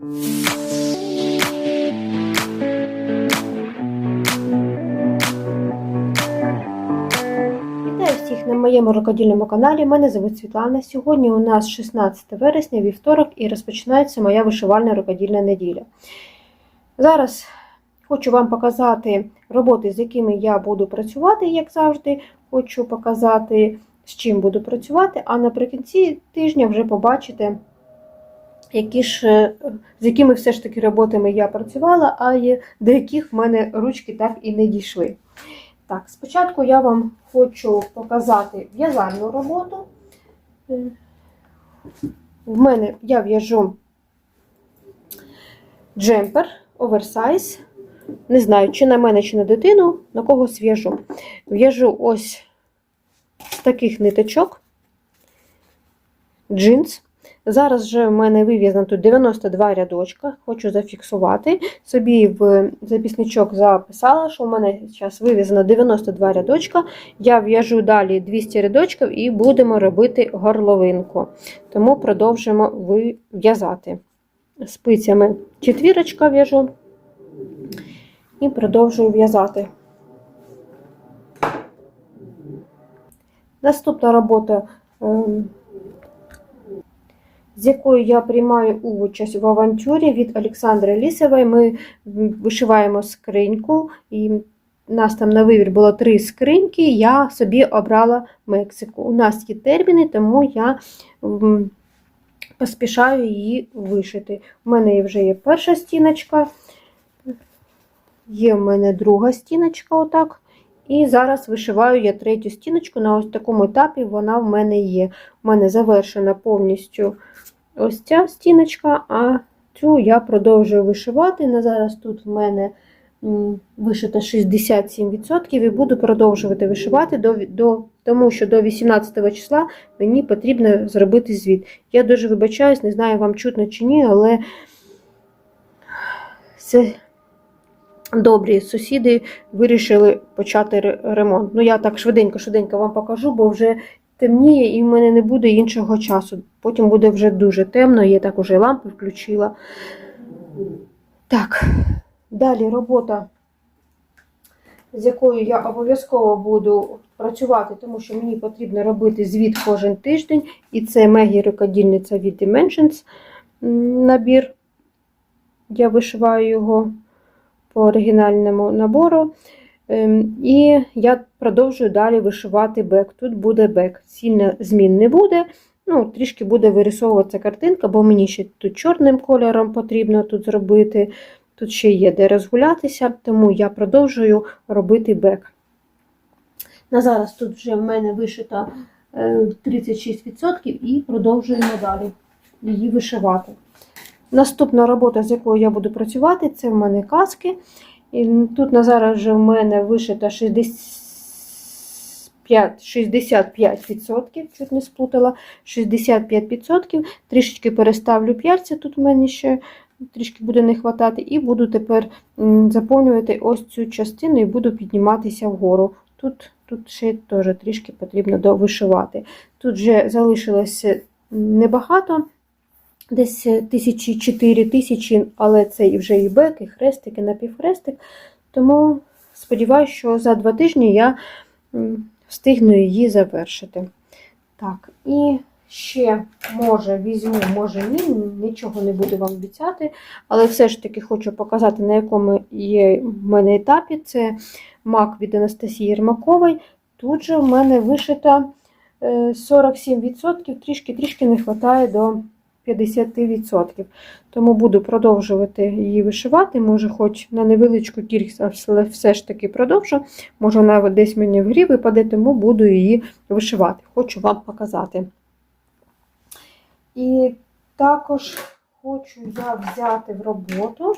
Вітаю всіх на моєму рукодільному каналі. Мене звуть Світлана. Сьогодні у нас 16 вересня, вівторок, і розпочинається моя вишивальна рукодільна неділя. Зараз хочу вам показати роботи, з якими я буду працювати, як завжди. Хочу показати, з чим буду працювати, а наприкінці тижня вже побачите, які ж, е, з якими все ж таки роботами я працювала, а є до яких в мене ручки так і не дійшли. Так, спочатку я вам хочу показати в'язальну роботу. Е, В мене я в'яжу джемпер, оверсайз. Не знаю, чи на мене, чи на дитину, на когось в'яжу. В'яжу ось з таких ниточок, джинс. Зараз вже в мене вив'язано тут 92 рядочка. Хочу зафіксувати. Собі в записничок записала, що в мене зараз вив'язано 92 рядочка. Я в'яжу далі 200 рядочків і будемо робити горловинку. Тому продовжимо в'язати. Спицями четвірочка в'яжу і продовжую в'язати. Наступна робота. З якою я приймаю участь в авантюрі від Олександри Лісової. Ми вишиваємо скриньку, і у нас там на вибір було три скриньки. Я собі обрала Мексику. У нас є терміни, тому я поспішаю її вишити. У мене вже є перша стіночка, є в мене друга стіночка, отак. І зараз вишиваю я третю стіночку. На ось такому етапі вона в мене є. У мене завершена повністю ось ця стіночка, а цю я продовжую вишивати. На зараз тут в мене м, вишито 67% і буду продовжувати вишивати, до, до, тому що до 18 числа мені потрібно зробити звіт. Я дуже вибачаюсь, не знаю, вам чутно чи ні, але це добрі сусіди вирішили почати ремонт. Ну, я так швиденько-швиденько вам покажу, бо вже темніє і в мене не буде іншого часу. Потім буде вже дуже темно, я так уже лампи включила. Так, далі робота, з якою я обов'язково буду працювати, тому що мені потрібно робити звіт кожен тиждень, і це Мегі рукодільниця від Dimensions набір. Я вишиваю його по оригінальному набору. Ем, І я продовжую далі вишивати бек. Тут буде бек. Сильно змін не буде. Ну, Трішки буде вирисовуватися картинка, бо мені ще тут чорним кольором потрібно тут зробити. Тут ще є де розгулятися, тому я продовжую робити бек. На зараз тут вже в мене вишито е, 36% і продовжуємо далі її вишивати. Наступна робота, з якою я буду працювати, це в мене каски. І тут на зараз вже в мене вишито 65, 65%, чуть не сплутала, 65%. Трішечки переставлю п'ярця, тут в мене ще трішки буде не хватати, і буду тепер заповнювати ось цю частину і буду підніматися вгору. Тут, тут ще теж трішки потрібно довишивати. Тут вже залишилося небагато десь тисячі чотири тисячі, але це і вже і бек, і хрестик, і напівхрестик. Тому сподіваюся, що за два тижні я встигну її завершити. Так, і ще, може, візьму, може ні, нічого не буду вам обіцяти, але все ж таки хочу показати, на якому є в мене етапі. Це мак від Анастасії Єрмакової. Тут же в мене вишито е, 47%, трішки-трішки не вистачає до 50%. Тому буду продовжувати її вишивати. Може, хоч на невеличку кількість, все ж таки продовжу. Може, вона десь мені в грі випаде, тому буду її вишивати. Хочу вам показати. І також хочу я взяти в роботу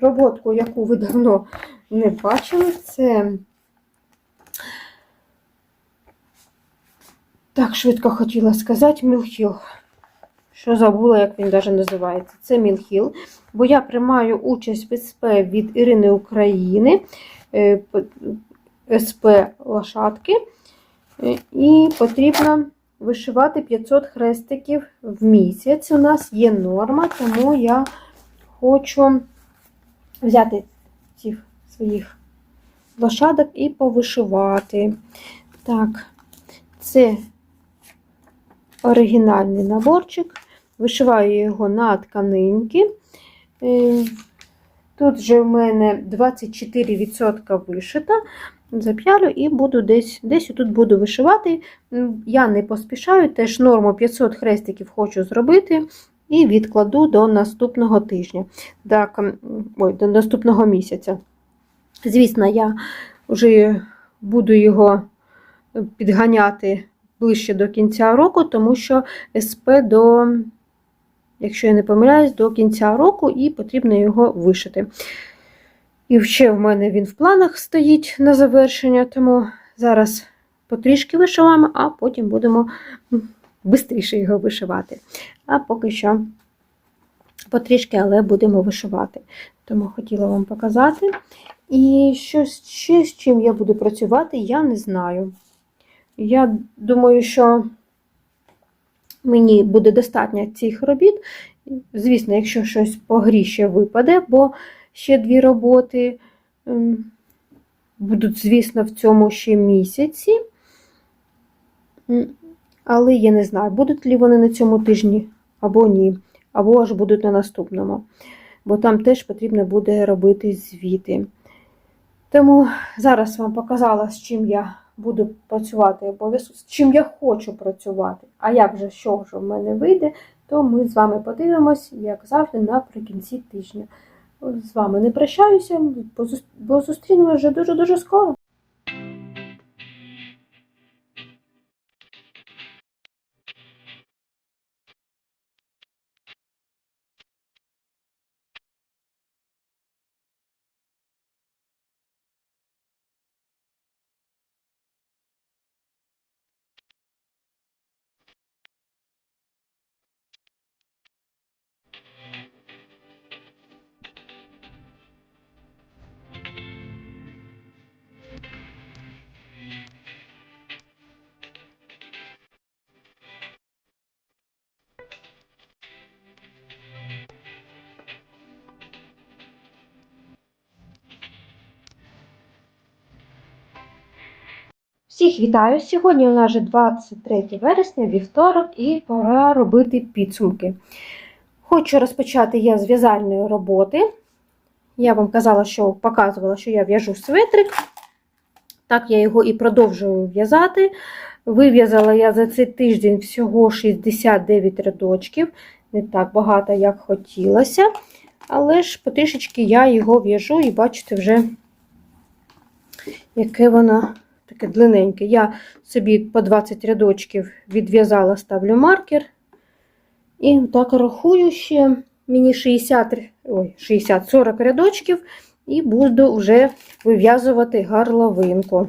роботку, яку ви давно не бачили. Це Так, швидко хотіла сказати Мілхіл. Що забула, як він навіть називається. Це Мілхіл. Бо я приймаю участь в СП від Ірини України, е, СП лошадки. Е, І потрібно вишивати 500 хрестиків в місяць. У нас є норма, тому я хочу взяти цих своїх лошадок і повишивати. Так, це оригінальний наборчик. Вишиваю його на тканинки. Е, Тут же в мене 24% вишита. Зап'ялю і буду десь десь тут буду вишивати. Я не поспішаю, теж норму 500 хрестиків хочу зробити і відкладу до наступного тижня. Так, ой, до наступного місяця. Звісно, я вже буду його підганяти ближче до кінця року, тому що СП до, якщо я не помиляюсь, до кінця року і потрібно його вишити. І ще в мене він в планах стоїть на завершення, тому зараз потрішки вишиваємо, а потім будемо швидше його вишивати. А поки що потрішки, але будемо вишивати. Тому хотіла вам показати. І що ще з чим я буду працювати, я не знаю. Я думаю, що мені буде достатньо цих робіт. Звісно, якщо щось по грі випаде, бо ще дві роботи ем, будуть, звісно, в цьому ще місяці. Але я не знаю, будуть ли вони на цьому тижні або ні, або аж будуть на наступному. Бо там теж потрібно буде робити звіти. Тому зараз вам показала, з чим я буду працювати обов'язково, з чим я хочу працювати. А як же що ж в мене вийде, то ми з вами подивимось, як завжди, наприкінці тижня. З вами не прощаюся, бо зус- бо зустрінемося вже дуже-дуже скоро. Всіх вітаю! Сьогодні у нас вже 23 вересня, вівторок, і пора робити підсумки. Хочу розпочати я з в'язальної роботи. Я вам казала, що показувала, що я в'яжу светрик. Так, я його і продовжую в'язати. Вив'язала я за цей тиждень всього 69 рядочків. Не так багато, як хотілося. Але ж потрішечки я його в'яжу і бачите вже, яке воно таке длинненьке. Я собі по 20 рядочків відв'язала, ставлю маркер. І так рахую ще мені 60, ой, 60 40 рядочків, і буду вже вив'язувати горловинку.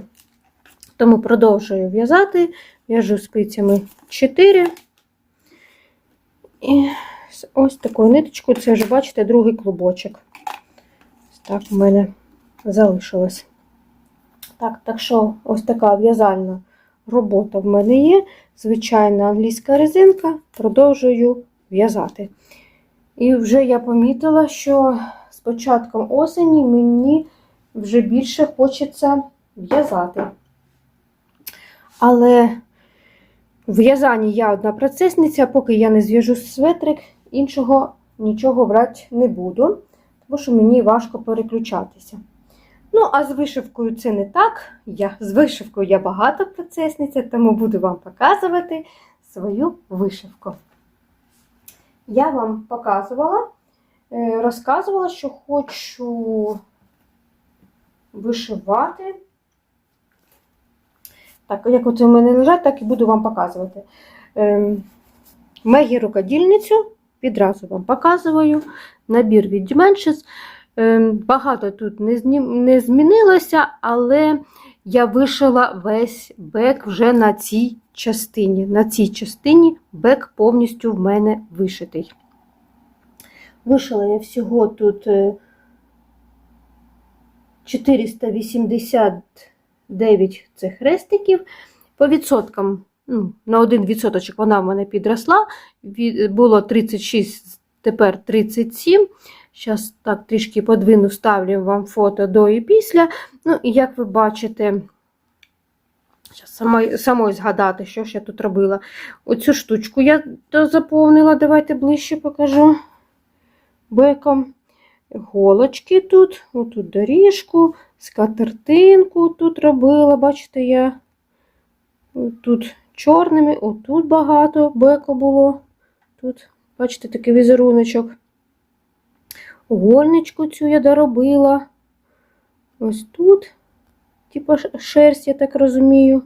Тому продовжую в'язати, в'яжу спицями 4. І ось такою ниточкою, це вже, бачите, другий клубочок. Так в мене залишилось. Так, так що ось така в'язальна робота в мене є. Звичайна англійська резинка, продовжую в'язати. І вже я помітила, що з початком осені мені вже більше хочеться в'язати. Але в я одна процесниця, поки я не зв'яжу светрик, іншого нічого брати не буду, тому що мені важко переключатися. Ну, а з вишивкою це не так. Я, з вишивкою я багато процесниця, тому буду вам показувати свою вишивку. Я вам показувала, е, розказувала, що хочу вишивати. Так, як от у мене лежать, так і буду вам показувати. Ем, Мегі рукодільницю, відразу вам показую. Набір від Dimensions. Ем, Багато тут не, змінилося, але я вишила весь бек вже на цій частині. На цій частині бек повністю в мене вишитий. Вишила я всього тут е, 489 цих хрестиків. По відсоткам ну, на один відсоточок вона в мене підросла. Було 36, тепер 37. Зараз так трішки подвину, ставлю вам фото до і після. Ну, і як ви бачите, самої згадати, що ж я тут робила. Оцю штучку я заповнила, давайте ближче покажу беком. Голочки тут, отут доріжку, скатертинку тут робила, бачите, я тут чорними, отут багато беко було. Тут, бачите, такий візеруночок. Гольничку цю я доробила. Ось тут, типа шерсть, я так розумію,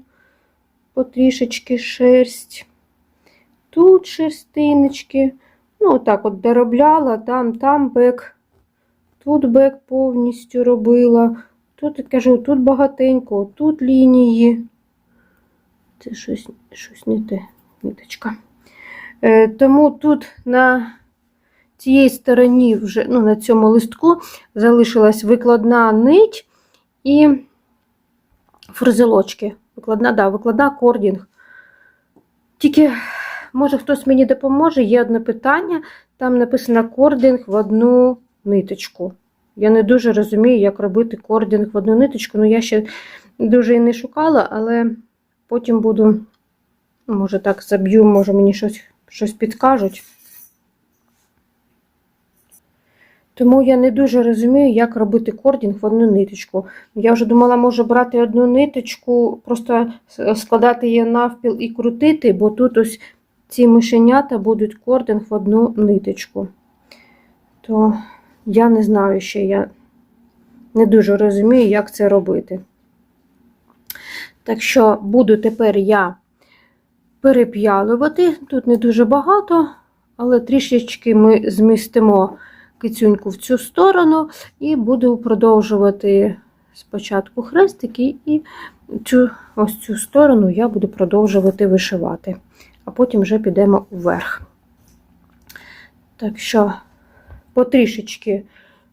потрішечки шерсть. Тут шерстиночки. Ну, отак от доробляла, там, там бек. Тут бек повністю робила. Тут, я кажу, тут багатенько, тут лінії. Це щось, щось не те, ниточка. Е, тому тут на цій стороні, вже, ну, на цьому листку, залишилась викладна нить і фрузелочки. Викладна, да, викладна кордінг. Тільки, може, хтось мені допоможе, є одне питання. Там написано кординг в одну ниточку. Я не дуже розумію, як робити кординг в одну ниточку. Ну, я ще дуже і не шукала, але потім буду, може, так заб'ю, може, мені щось, щось підкажуть. Тому я не дуже розумію, як робити кординг в одну ниточку. Я вже думала, може брати одну ниточку, просто складати її навпіл і крутити, бо тут ось ці мишенята будуть кординг в одну ниточку. То я не знаю ще, я не дуже розумію, як це робити. Так що буду тепер я переп'ялювати. Тут не дуже багато, але трішечки ми змістимо кицюньку в цю сторону і буду продовжувати спочатку хрестики, і цю, ось цю сторону я буду продовжувати вишивати, а потім вже підемо вверх. Так що, потрішечки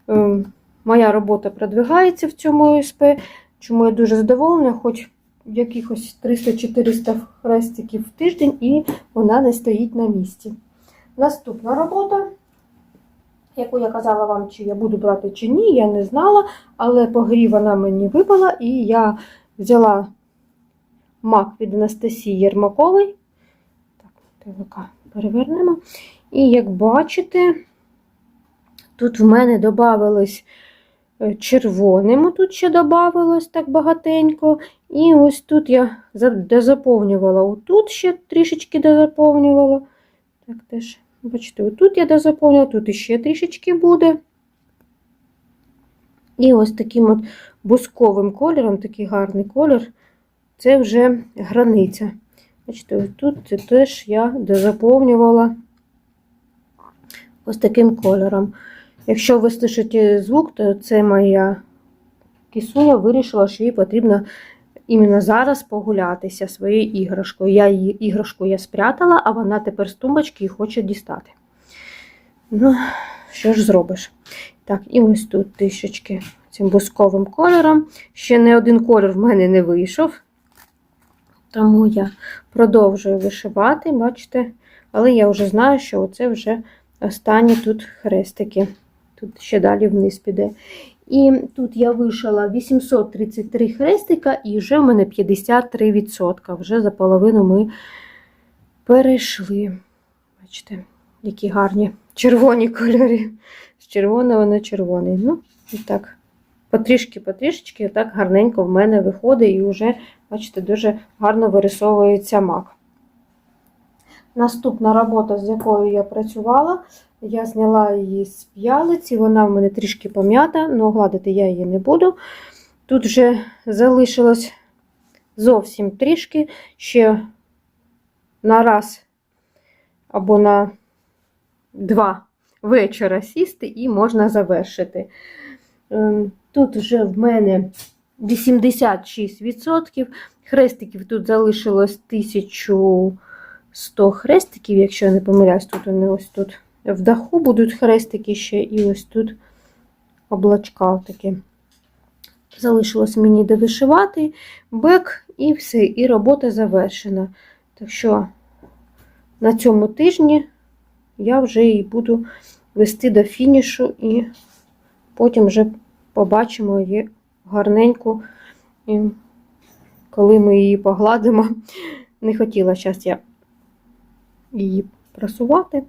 е, моя робота продвигається в цьому ОСП, чому я дуже задоволена, хоч якихось 300-400 хрестиків в тиждень, і вона не стоїть на місці. Наступна робота яку я казала вам, чи я буду брати чи ні, я не знала, але по грі вона мені випала, і я взяла мак від Анастасії Єрмакової. Так, ТВК перевернемо. І як бачите, тут в мене додавалось червоним, тут ще додавалось так багатенько. І ось тут я дозаповнювала, отут ще трішечки дозаповнювала. Так, теж. Бачите, отут я дозаповнила, тут іще трішечки буде. І ось таким от бусковим кольором, такий гарний колір, це вже границя. Бачите, тут це теж я дозаповнювала ось таким кольором. Якщо ви слышите звук, то це моя кисуня вирішила, що їй потрібно іменно зараз погулятися своєю іграшкою. Я її іграшку я спрятала, а вона тепер з тумбочки і хоче дістати. Ну, що ж зробиш? Так, і ось тут трішечки цим бусковим кольором. Ще не один колір в мене не вийшов. Тому я продовжую вишивати, бачите, але я вже знаю, що оце вже останні тут хрестики. Тут ще далі вниз піде. І тут я вишила 833 хрестика, і вже в мене 53%. Вже за половину ми перейшли. Бачите, які гарні червоні кольори. З червоного на червоний. Ну, і так, потрішки-потрішечки, так гарненько в мене виходить, і вже, бачите, дуже гарно вирисовується мак. Наступна робота, з якою я працювала, я зняла її з п'ялиці, вона в мене трішки пом'ята, але гладити я її не буду. Тут вже залишилось зовсім трішки, ще на раз або на два вечора сісти і можна завершити. Ем, тут вже в мене 86%. Хрестиків тут залишилось 1100 хрестиків, якщо я не помиляюсь, тут вони ось тут. В даху будуть хрестики ще, і ось тут облачка такі. Залишилось мені довишивати бек, і все, і робота завершена. Так що на цьому тижні я вже її буду вести до фінішу і потім вже побачимо її гарненьку, і коли ми її погладимо. Не хотіла зараз я її просувати,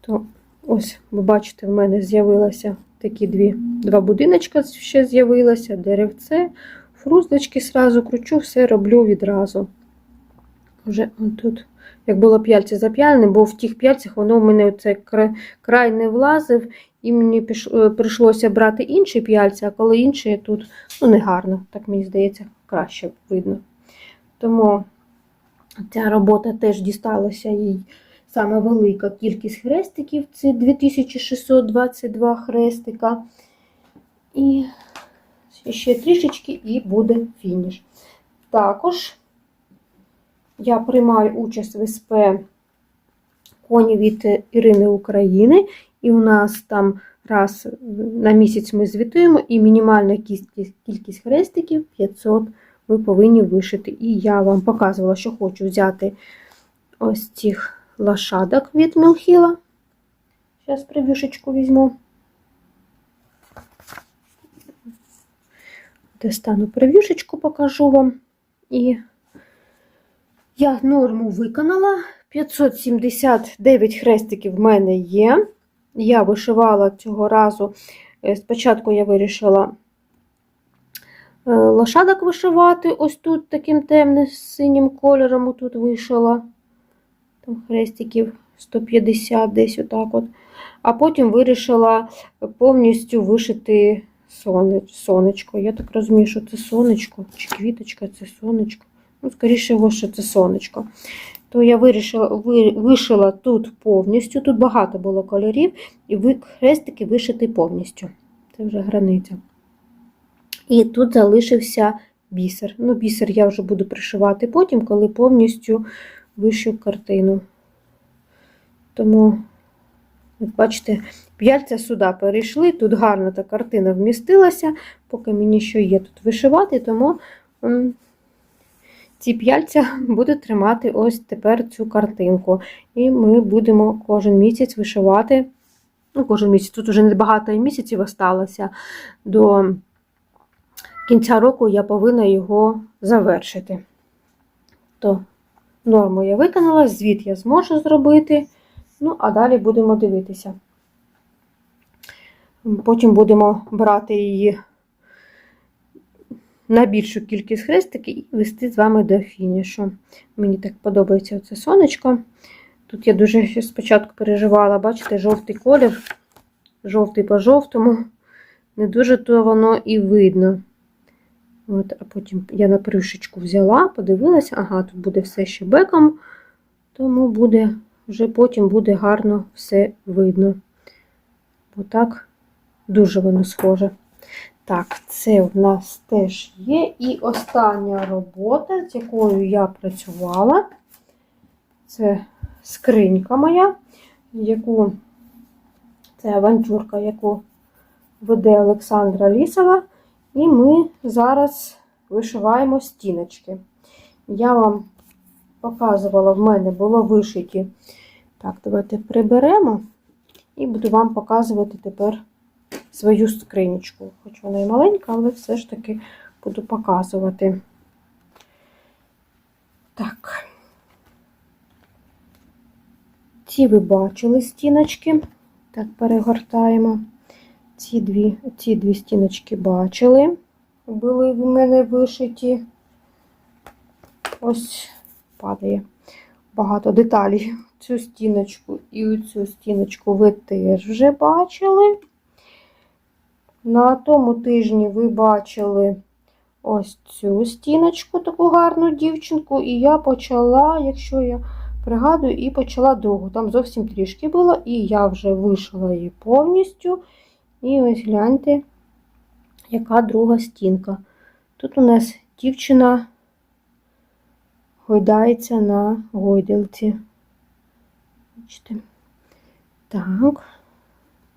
то ось, ви бачите, в мене з'явилося такі дві, два будиночка ще з'явилося, деревце, фруздочки сразу кручу, все роблю відразу. Вже тут, як було п'яльце зап'ялене, бо в тих п'яльцях воно в мене оце край, не влазив, і мені піш, е, прийшлося брати інші п'яльця, а коли інші тут ну, не гарно, так мені здається, краще видно. Тому ця робота теж дісталася їй саме велика кількість хрестиків це 2622 хрестика. І ще трішечки і буде фініш. Також я приймаю участь в СП коні від Ірини України, і у нас там раз на місяць ми звітуємо, і мінімальна кількість, хрестиків 500 ви повинні вишити. І я вам показувала, що хочу взяти ось цих лошадок від Мілхіла. Зараз превюшечку візьму. Достану превюшечку, покажу вам. І я норму виконала. 579 хрестиків в мене є. Я вишивала цього разу. е, Спочатку я вирішила е, лошадок вишивати. Ось тут таким темним синім кольором тут вишила. Там хрестиків 150 десь отак от. А потім вирішила повністю вишити соне- сонечко. Я так розумію, що це сонечко, чи квіточка, це сонечко. Ну, скоріше, що це сонечко. То я вирішила, ви- вишила тут повністю, тут багато було кольорів, і хрестики вишити повністю. Це вже границя. І тут залишився бісер. Ну, бісер я вже буду пришивати потім, коли повністю вишив картину. Тому, от бачите, п'яльця сюди перейшли, тут гарно та картина вмістилася, поки мені що є тут вишивати, тому ці п'яльця будуть тримати ось тепер цю картинку. І ми будемо кожен місяць вишивати. Ну, кожен місяць, тут вже небагато місяців осталося. До кінця року я повинна його завершити. То норму я виконала, звіт я зможу зробити. Ну, а далі будемо дивитися. Потім будемо брати її на більшу кількість хрестиків і вести з вами до фінішу. Мені так подобається це сонечко. Тут я дуже спочатку переживала, бачите, жовтий колір, жовтий по жовтому. Не дуже то воно і видно. От, А потім я на пришечку взяла, подивилася, ага, тут буде все ще беком, тому буде, вже потім буде гарно все видно. Отак дуже воно схоже. Так, це в нас теж є. І остання робота, з якою я працювала, це скринька моя, яку це авантюрка, яку веде Олександра Лісова. І ми зараз вишиваємо стіночки. Я вам показувала, в мене було вишиті. Так, давайте приберемо і буду вам показувати тепер свою скринічку. Хоч вона і маленька, але все ж таки буду показувати. Так. Ці ви бачили стіночки. Так, перегортаємо. Ці дві, ці дві стіночки бачили. Були в мене вишиті. Ось падає багато деталей. Цю стіночку і цю стіночку ви теж вже бачили. На тому тижні ви бачили ось цю стіночку, таку гарну дівчинку, і я почала, якщо я пригадую, і почала другу. Там зовсім трішки було, і я вже вишила її повністю. І ось гляньте, яка друга стінка. Тут у нас дівчина гойдається на гойдалці. Бачите? Так,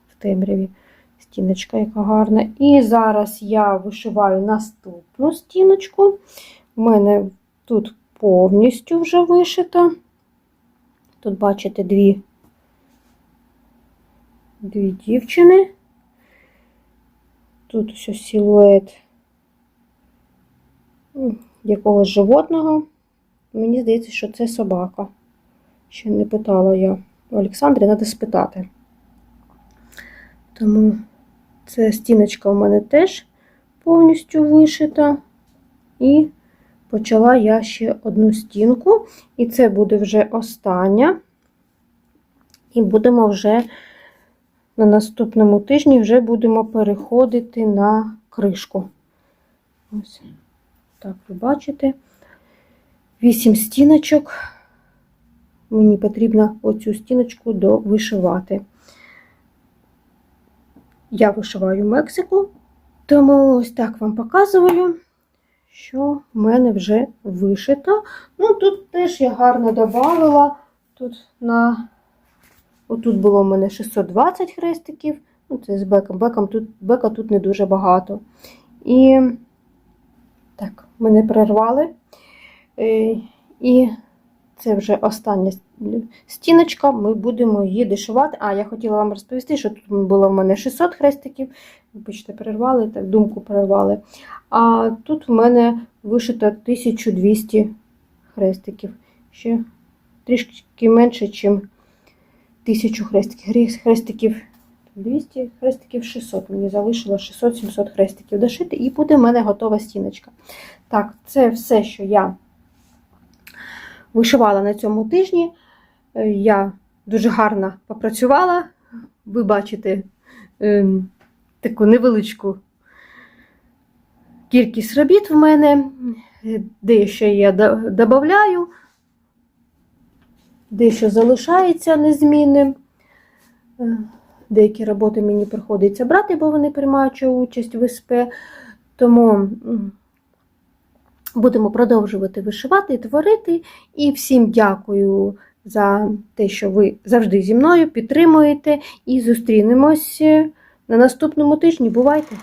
в темряві стіночка, яка гарна. І зараз я вишиваю наступну стіночку. У мене тут повністю вже вишита. Тут бачите дві, дві дівчини. Тут ось силует якогось животного. Мені здається, що це собака. Ще не питала я. У Олександрі треба спитати. Тому це стіночка у мене теж повністю вишита. І почала я ще одну стінку. І це буде вже остання. І будемо вже на наступному тижні вже будемо переходити на кришку. Ось так ви бачите. Вісім стіночок. Мені потрібно оцю стіночку довишивати. Я вишиваю Мексику, тому ось так вам показую, що в мене вже вишито. Ну, тут теж я гарно додавала. Тут на Отут було в мене 620 хрестиків. Ну, це з беком. Беком тут, бека тут не дуже багато. І так, мене перервали. Е, І це вже остання стіночка. Ми будемо її дешивати. А, я хотіла вам розповісти, що тут було в мене 600 хрестиків. Вибачте, перервали, так, думку перервали. А тут в мене вишито 1200 хрестиків. Ще трішки менше, ніж 1000 хрестиків. Хрестиків 200, хрестиків 600. Мені залишило 600-700 хрестиків дошити, і буде в мене готова стіночка. Так, це все, що я вишивала на цьому тижні. Е, Я дуже гарно попрацювала. Ви бачите ем, таку невеличку кількість робіт в мене. Е, Дещо я додаю, дещо залишається незмінним. Е, Деякі роботи мені приходиться брати, бо вони приймають участь в СП. Тому будемо продовжувати вишивати творити. І всім дякую за те, що ви завжди зі мною підтримуєте. І зустрінемось на наступному тижні. Бувайте!